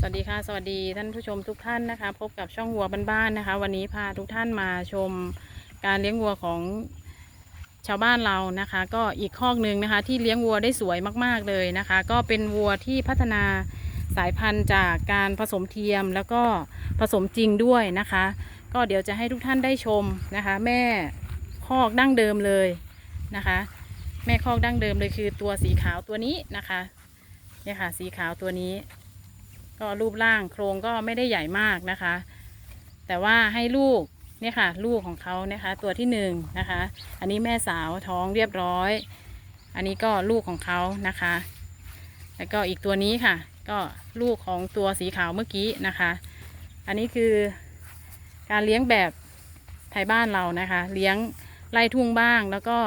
สวัสดีค่ะ สวัสดีท่านผู้ชมทุกท่านนะคะ พบกับช่องวัวบ้านๆนะคะ วันนี้พาทุกท่านมาชมการเลี้ยงวัวของชาวบ้านเรานะคะ ก็อีกคอกหนึ่งนะคะ ที่เลี้ยงวัวได้สวยมากๆเลยนะคะ ก็เป็นวัวที่พัฒนาสายพันธุ์จากการผสมเทียมแล้วก็ผสมจริงด้วยนะคะ ก็เดี๋ยวจะให้ทุกท่านได้ชมนะคะ แม่คอกดั้งเดิมเลยนะคะ แม่คอกดั้งเดิมเลยคือตัวสีขาวตัวนี้นะคะเนี่ยค่ะสีขาวตัวนี้ ก็รูปร่างโครงก็ไม่ได้ใหญ่มากนะคะ แต่ว่าให้ลูกเนี่ยค่ะ ลูกของเขานะคะ ตัวที่หนึ่งนะคะ อันนี้แม่สาวท้องเรียบร้อย อันนี้ก็ลูกของเขานะคะ แล้วก็อีกตัวนี้ค่ะ ก็ลูกของตัวสีขาวเมื่อกี้นะคะ อันนี้คือการเลี้ยงแบบไทยบ้านเรานะคะ เลี้ยงไล่ทุ่งบ้างแล้วก็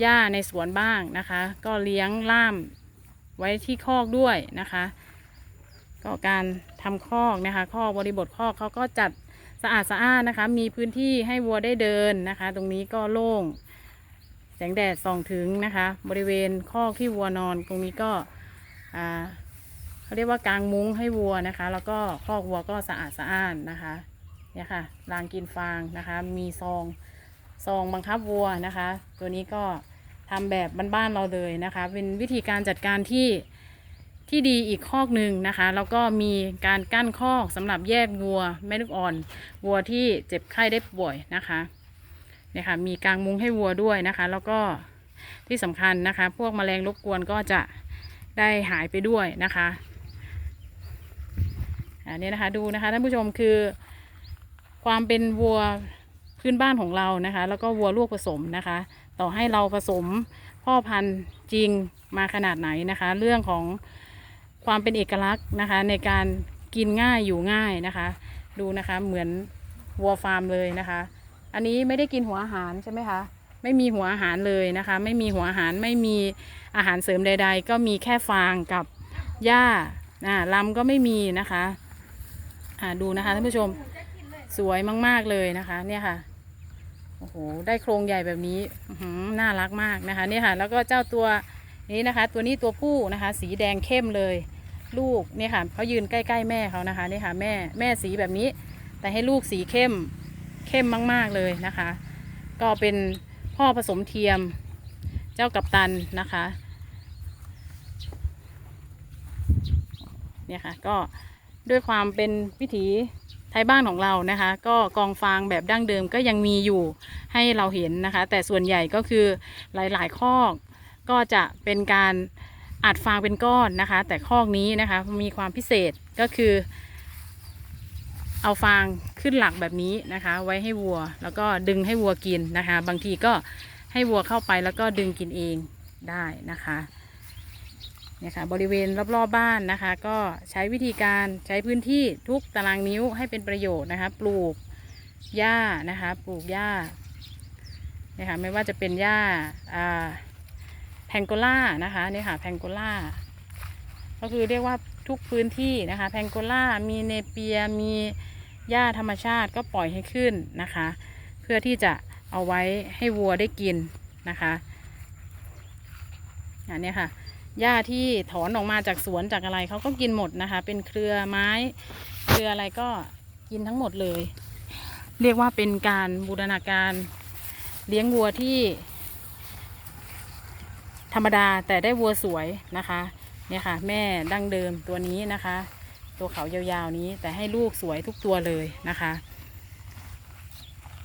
หญ้าในสวนบ้างนะคะ ก็เลี้ยงล่ามไว้ที่คอกด้วยนะคะ ก็การทำคอกนะคะคอกบริบทคอกเขาก็จัดสะอาดสะอ้านนะคะ มีพื้นที่ให้วัวได้เดินนะคะ ตรงนี้ก็โล่ง แสงแดดส่องถึงนะคะ บริเวณคอกที่วัวนอน ตรงนี้ก็อ่าเขาเรียกว่ากางมุ้งให้วัวนะคะ แล้วก็คอกวัวก็สะอาดสะอ้านนะคะเนี่ยค่ะรางกินฟางนะคะ มีซองซองบังคับวัวนะคะ ตัวนี้ก็ทำแบบบ้านๆเราเลยนะคะ เป็นวิธีการจัดการที่ ที่ดีอีกคอกหนึ่งนะคะ แล้วก็มีการกั้นคอกสำหรับแยกวัวแม่ลูกอ่อน วัวที่เจ็บไข้ได้ป่วยนะคะเนี่ยค่ะมีกางมุ้งให้วัวด้วยนะคะ แล้วก็ที่สำคัญนะคะ พวกแมลงรบกวนก็จะได้หายไปด้วยนะคะอันนี้นะคะดูนะคะท่านผู้ชมคือความเป็นวัวพื้นบ้านของเรานะคะ แล้วก็วัวลูกผสมนะคะ ต่อให้เราผสมพ่อพันธุ์จริงมาขนาดไหนนะคะ เรื่องของ ความเป็นเอกลักษณ์นะคะ ในการกินง่ายอยู่ง่ายนะคะ ดูนะคะเหมือนวัวฟาร์มเลยนะคะ อันนี้ไม่ได้กินหัวอาหารใช่ไหมคะไม่มีหัวอาหารเลยนะคะ ไม่มีหัวอาหารไม่มีอาหารเสริมใด ๆ ก็มีแค่ฟางกับหญ้าอ่าลำก็ไม่มีนะคะอ่าดูนะคะท่านผู้ชมสวยมากๆเลยนะคะ เนี่ยค่ะโอ้โหได้โครงใหญ่แบบนี้น่ารักมากนะคะ เนี่ยค่ะ แล้วก็เจ้าตัวนี้นะคะ ตัวนี้ตัวผู้นะคะ สีแดงเข้มเลย ลูกเนี่ยค่ะเขายืนใกล้ๆแม่เขานะคะเนี่ยค่ะแม่แม่สีแบบนี้ แต่ให้ลูกสีเข้มเข้มมาก ๆเลยนะคะ ก็เป็นพ่อผสมเทียมเจ้ากัปตันนะคะเนี่ยค่ะก็ด้วยความเป็นวิถีไทยบ้านของเรานะคะ ก็กองฟางแบบดั้งเดิมก็ยังมีอยู่ให้เราเห็นนะคะ แต่ส่วนใหญ่ก็คือหลายๆคอกก็จะเป็นการ อัดฟางเป็นก้อนนะคะ แต่คอกนี้นะคะมีความพิเศษก็คือ เอาฟางขึ้นหลักแบบนี้นะคะ ไว้ให้วัว แล้วก็ดึงให้วัวกินนะคะ บางทีก็ให้วัวเข้าไปแล้วก็ดึงกินเองได้นะคะเนี่ยค่ะบริเวณรอบๆบบ้านนะคะ ก็ใช้วิธีการใช้พื้นที่ทุกตารางนิ้วให้เป็นประโยชน์นะคะ ปลูกหญ้านะคะ ปลูกหญ้าเนี่ยค่ะไม่ว่าจะเป็นหญ้าอ่า แพงโกล่านะคะนี่ค่ะแพงโกล่าก็คือเรียกว่าทุกพื้นที่นะคะ แพงโกล่ามีเนเปียมีหญ้าธรรมชาติก็ปล่อยให้ขึ้นนะคะ เพื่อที่จะเอาไว้ให้วัวได้กินนะคะอันนี้ค่ะหญ้าที่ถอนออกมาจากสวนจากอะไรเขาก็กินหมดนะคะ เป็นเครือไม้เครืออะไรก็กินทั้งหมดเลย เรียกว่าเป็นการบูรณาการเลี้ยงวัวที่ ธรรมดาแต่ได้วัวสวยนะคะเนี่ยค่ะ แม่ดั้งเดิมตัวนี้นะคะ ตัวเขายาวๆนี้แต่ให้ลูกสวยทุกตัวเลยนะคะ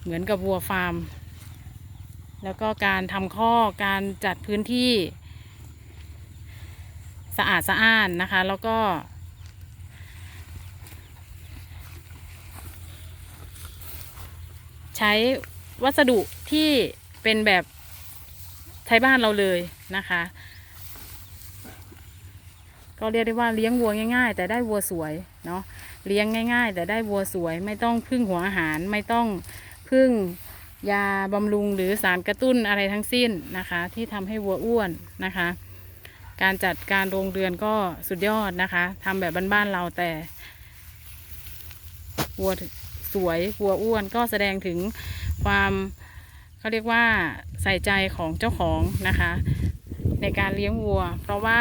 เหมือนกับวัวฟาร์ม แล้วก็การทำข้อกการจัดพื้นที่ สะอาดสะอ้านนะคะ แล้วก็ใช้วัสดุที่เป็นแบบ ไทยบ้านเราเลยนะคะ ก็เรียกได้ว่าเลี้ยงวัวง่าย ๆ แต่ได้วัวสวยเนาะเลี้ยงง่าย ๆ แต่ได้วัวสวย ไม่ต้องพึ่งหัวอาหารไม่ต้องพึ่งยาบำรุงหรือสารกระตุ้นอะไรทั้งสิ้นนะคะ ที่ทำให้วัวอ้วนนะคะ การจัดการโรงเรือนก็สุดยอดนะคะทำแบบบ้านๆเราแต่วัวสวยวัวอ้วนก็แสดงถึงความ เขาเรียกว่าใส่ใจของเจ้าของนะคะ ในการเลี้ยงวัว เพราะว่า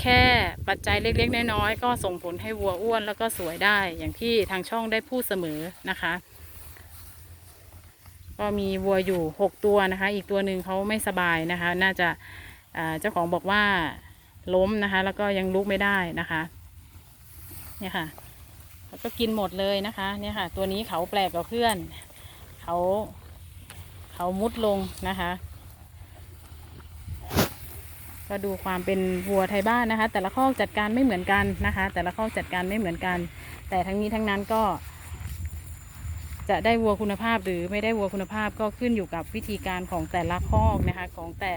แค่ปัจจัยเล็กๆน้อยๆก็ส่งผลให้วัวอ้วนแล้วก็สวยได้ อย่างที่ทางช่องได้พูดเสมอนะคะ ก็มีวัวอยู่หกตัวนะคะ อีกตัวหนึ่งเขาไม่สบายนะคะ น่าจะเจ้าของบอกว่าล้มนะคะ แล้วก็ยังลุกไม่ได้นะคะเนี่ยค่ะแล้วก็กินหมดเลยนะคะ เนี่ยค่ะ ตัวนี้เขาแปลกกว่าเพื่อน เขา เขามุดลงนะคะ ก็ดูความเป็นวัวไทยบ้านนะคะ แต่ละข้อจัดการไม่เหมือนกันนะคะ แต่ละข้อจัดการไม่เหมือนกัน แต่ทั้งนี้ทั้งนั้นก็ จะได้วัวคุณภาพหรือไม่ได้วัวคุณภาพก็ขึ้นอยู่กับวิธีการของแต่ละคอกนะคะของแต่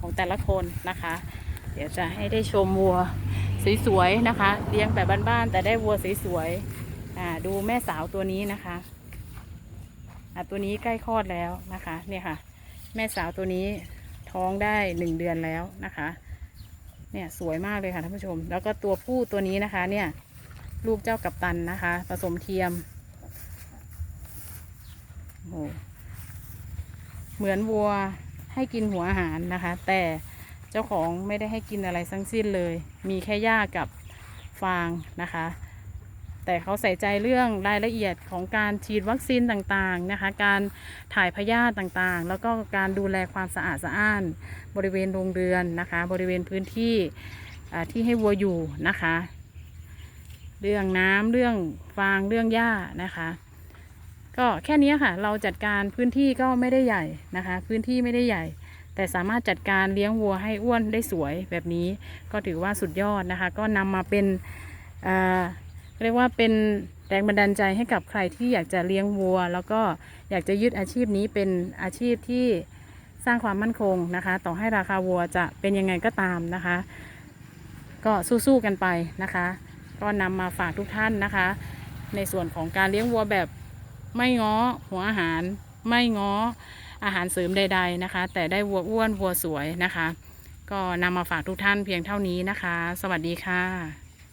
ของแต่ละคนนะคะ เดี๋ยวจะให้ได้ชมวัวสวยๆนะคะ เลี้ยงแบบบ้านๆแต่ได้วัวสวยๆดูแม่สาวตัวนี้นะคะ ตัวนี้ใกล้คลอดแล้วนะคะเนี่ยค่ะ แม่สาวตัวนี้ท้องได้หนึ่งเดือนแล้วนะคะเนี่ยสวยมากเลยค่ะท่านผู้ชม แล้วก็ตัวผู้ตัวนี้นะคะ เนี่ย ลูกเจ้ากัปตันนะคะ ผสมเทียมโอ้โหเหมือนวัวให้กินหัวอาหารนะคะ แต่เจ้าของไม่ได้ให้กินอะไรทั้งสิ้นเลย มีแค่หญ้ากับฟางนะคะ แต่เขาใส่ใจเรื่องรายละเอียดของการฉีดวัคซีนต่างๆนะคะ การถ่ายพยาธิต่างๆ แล้วก็การดูแลความสะอาดสะอ้าน บริเวณโรงเรือนนะคะ บริเวณพื้นที่ที่ให้วัวอยู่นะคะ เรื่องน้ำเรื่องฟางเรื่องหญ้านะคะ ก็แค่นี้ค่ะ เราจัดการพื้นที่ก็ไม่ได้ใหญ่นะคะ พื้นที่ไม่ได้ใหญ่ แต่สามารถจัดการเลี้ยงวัวให้อ้วนได้สวยแบบนี้ ก็ถือว่าสุดยอดนะคะ ก็นำมาเป็น เรียกว่าเป็นแรงบันดาลใจให้กับใครที่อยากจะเลี้ยงวัว แล้วก็อยากจะยึดอาชีพนี้เป็นอาชีพที่สร้างความมั่นคงนะคะ ต่อให้ราคาวัวจะเป็นยังไงก็ตามนะคะ ก็สู้ๆกันไปนะคะ ก็นำมาฝากทุกท่านนะคะ ในส่วนของการเลี้ยงวัวแบบไม่ง้อหัวอาหาร ไม่ง้ออาหารเสริมใด ๆนะคะ แต่ได้วัวอ้วนวัวสวยนะคะ ก็นำมาฝากทุกท่านเพียงเท่านี้นะคะ สวัสดีค่ะ